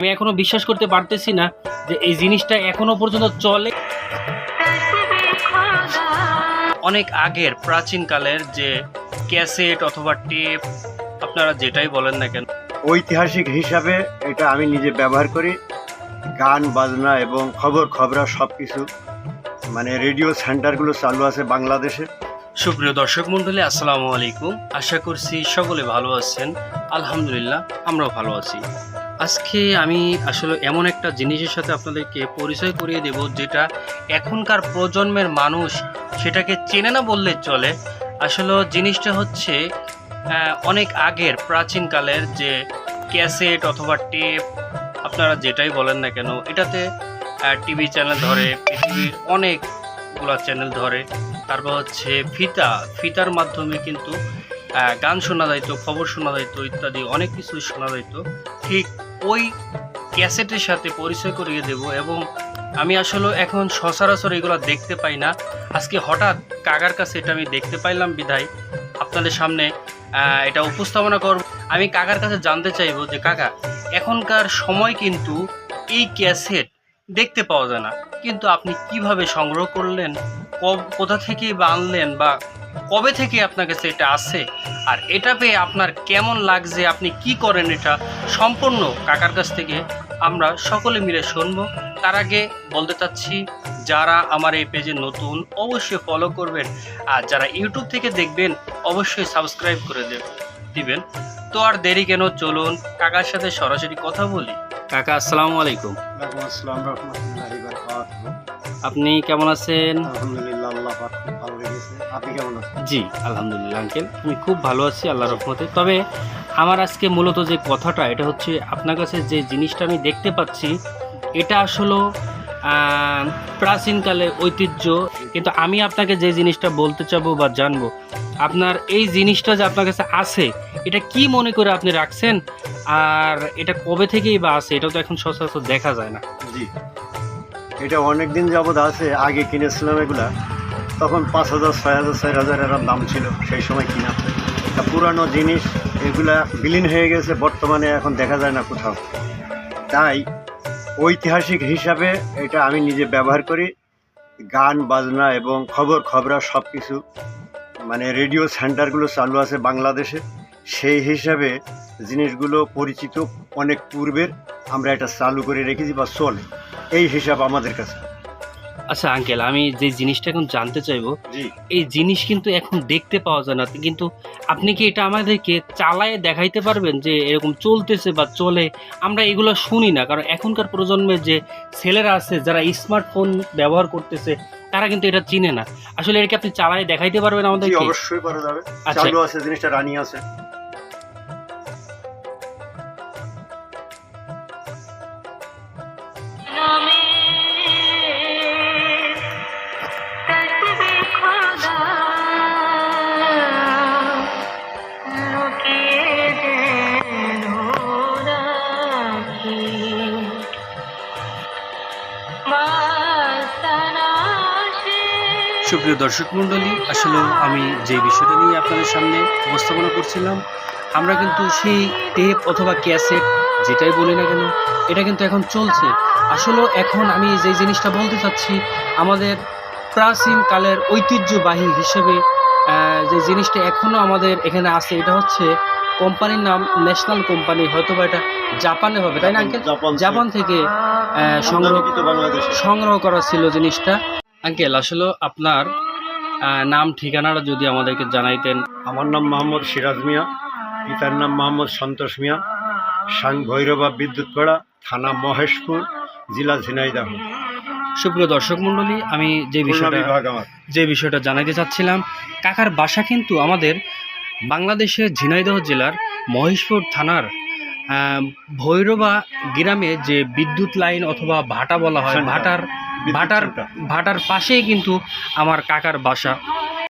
আমি এখনও বিশ্বাস করতে পারতেছি না যে এই জিনিসটা এখনও পর্যন্ত চলে। অনেক আগের প্রাচীনকালের যে ক্যাসেট অথবা টেপ আপনারা যেটাই বলেন না কেন। ঐতিহাসিক হিসাবে এটা আমি নিজে ব্যবহার করি। গান বাজনা এবং খবর খবরা সব কিছু মানে রেডিও সেন্টারগুলো চালু আছে বাংলাদেশে। সুপ্রিয় দর্শক মন্ডলী আসসালামু আলাইকুম। আশা করছি সকলে ভালো আছেন। আলহামদুলিল্লাহ আমরাও ভালো আছি। আজকে আমি আসলে এমন একটা জিনিসের সাথে আপনাদেরকে পরিচয় করিয়ে দেব যেটা এখনকার প্রজন্মের মানুষ সেটাকে চেনে না বললে চলে। আসলে জিনিসটা হচ্ছে অনেক আগের প্রাচীনকালের যে ক্যাসেট অথবা টেপ, আপনারা যেটাই বলেন না কেন, এটাতে টিভি চ্যানেল ধরে, পৃথিবীর অনেকগুলো চ্যানেল ধরে। তারপর হচ্ছে ফিতা, ফিতার মাধ্যমে কিন্তু গান শোনা যাইতো, খবর শোনা যাইতো ইত্যাদি, অনেক কিছু শোনা যাইতো। ঠিক ওই ক্যাসেটের সাথে পরিচয় করিয়ে দেব এবং আমি আসলে এখন সচরাচর এগুলো দেখতে পাই না। আজকে হঠাৎ কাকার কাছে এটা আমি দেখতে পাইলাম বিধায়। আপনাদের সামনে এটা উপস্থাপনা করব। আমি কাকার কাছে জানতে চাইব যে, কাকা, এখনকার সময় কিন্তু এই ক্যাসেট দেখতে পাওয়া যায় না। কিন্তু আপনি কীভাবে সংগ্রহ করলেন? কোথা থেকে বা আনলেন বা কবে থেকে আপনার কাছে এটা আছে আর এটা পেয়ে আপনার কেমন লাগছে? আপনি কি করেন এটা? সম্পূর্ণ কাকার কাছ থেকে আমরা সকলে মিলে শুনব। তার আগে বলতে চাচ্ছি যারা আমার এই পেজে নতুন অবশ্যই ফলো করবেন। আর যারা ইউটিউব থেকে দেখবেন অবশ্যই সাবস্ক্রাইব করে দেব দিবেন। তো আর দেরি কেন? চলুন কাকার সাথে সরাসরি কথা বলি। কাকা আসসালামু আলাইকুম। আসসালাম আপনি কেমন আছেন? আলহামদুলিল্লাহ আপনি কেমন আছেন? জি আলহামদুলিল্লাহ আঙ্কেল। আমি খুব ভালো আছি আল্লাহ রহমতে। তবে আমার আজকে মূলত যে কথাটা এটা হচ্ছে আপনার কাছে যে জিনিসটা আমি দেখতে পাচ্ছি এটা আসলে প্রাচীনকালে ঐতিহ্য। কিন্তু আমি আপনাকে যে জিনিসটা বলতে চাবো বা জানব আপনার এই জিনিসটা যে আপনার কাছে আছে এটা কি মনে করে আপনি রাখছেন? আর এটা কবে থেকেই বা আছে এটা তো এখন সচরাচর দেখা যায় না। জি। এটা অনেক দিন যাবৎ আছে আগে কিনেছিলাম এগুলা। তখন পাঁচ হাজার, ছয় হাজার, চার হাজার এরম দাম ছিল সেই সময় কিনা। তা পুরানো জিনিস, এগুলা বিলীন হয়ে গেছে, বর্তমানে এখন দেখা যায় না কোথাও। তাই ঐতিহাসিক হিসাবে এটা আমি নিজে ব্যবহার করি। গান, বাজনা এবং খবর, খবরা সব কিছু মানে রেডিও সেন্টারগুলো চালু আছে বাংলাদেশে। সেই হিসাবে জিনিসগুলো পরিচিত অনেক পূর্বের, আমরা এটা চালু করে রেখেছি বা চলে। এই হিসাব আমাদের কাছে। আচ্ছা আঙ্কেল আমি যে জিনিসটা এখন জানতে চাইব এই জিনিস কিন্তু এখন দেখতে পাওয়া যায় না। কিন্তু আপনি কি এটা আমাদেরকে চালায় দেখাইতে পারবেন যে এরকম চলতেছে বা চলে? আমরা এগুলো শুনি না। কারণ এখনকার প্রজন্মের যে ছেলেরা আছে যারা স্মার্টফোন ব্যবহার করতেছে তারা কিন্তু এটা চিনে না। আসলে এটাকে আপনি চালায় দেখাইতে পারবেন আমাদের অবশ্যই করা যাবে। আচ্ছা। আছে জিনিসটা রানি আছে। সুপ্রিয় দর্শক মণ্ডলী আসলে আমি যে বিষয়টা নিয়ে আপনাদের সামনে উপস্থাপনা করছিলাম আমরা কিন্তু সেই টেপ অথবা ক্যাসেট যেটাই বলি না কেন এটা কিন্তু এখন চলছে। আসলে এখন আমি যে জিনিসটা বলতে চাচ্ছি আমাদের প্রাচীন কালের ঐতিহ্যবাহী হিসেবে যে জিনিসটা এখনও আমাদের এখানে আছে এটা হচ্ছে কোম্পানির নাম ন্যাশনাল কোম্পানি হয়তো বা এটা জাপানে হবে তাই না জাপান জাপান থেকে। সংগ্রহ সংগ্রহ করা ছিল জিনিসটা। আঙ্কেল আসলে আপনার নাম ঠিকানাটা যদি আমাদেরকে জানাইতেন। আমার নাম মোহাম্মদ সিরাজ মিয়া পিতার নাম মোহাম্মদ সন্তোষ মিয়া সাং ভৈরবা বিদ্যুৎপাড়া থানা মহেশপুর জেলা ঝিনাইদহ। সুপ্রিয় দর্শক মণ্ডলী আমি যে বিষয়টা যে বিষয়টা জানাইতে চাচ্ছিলাম কাকার বাসা কিন্তু আমাদের বাংলাদেশের ঝিনাইদহ জেলার মহেশপুর থানার ভৈরবা গ্রামে যে বিদ্যুৎ লাইন অথবা ভাটা বলা হয় ভাটার বিদ্যুৎ ভাটার ভাটার পাশেই কিন্তু আমার কাকার বাসা।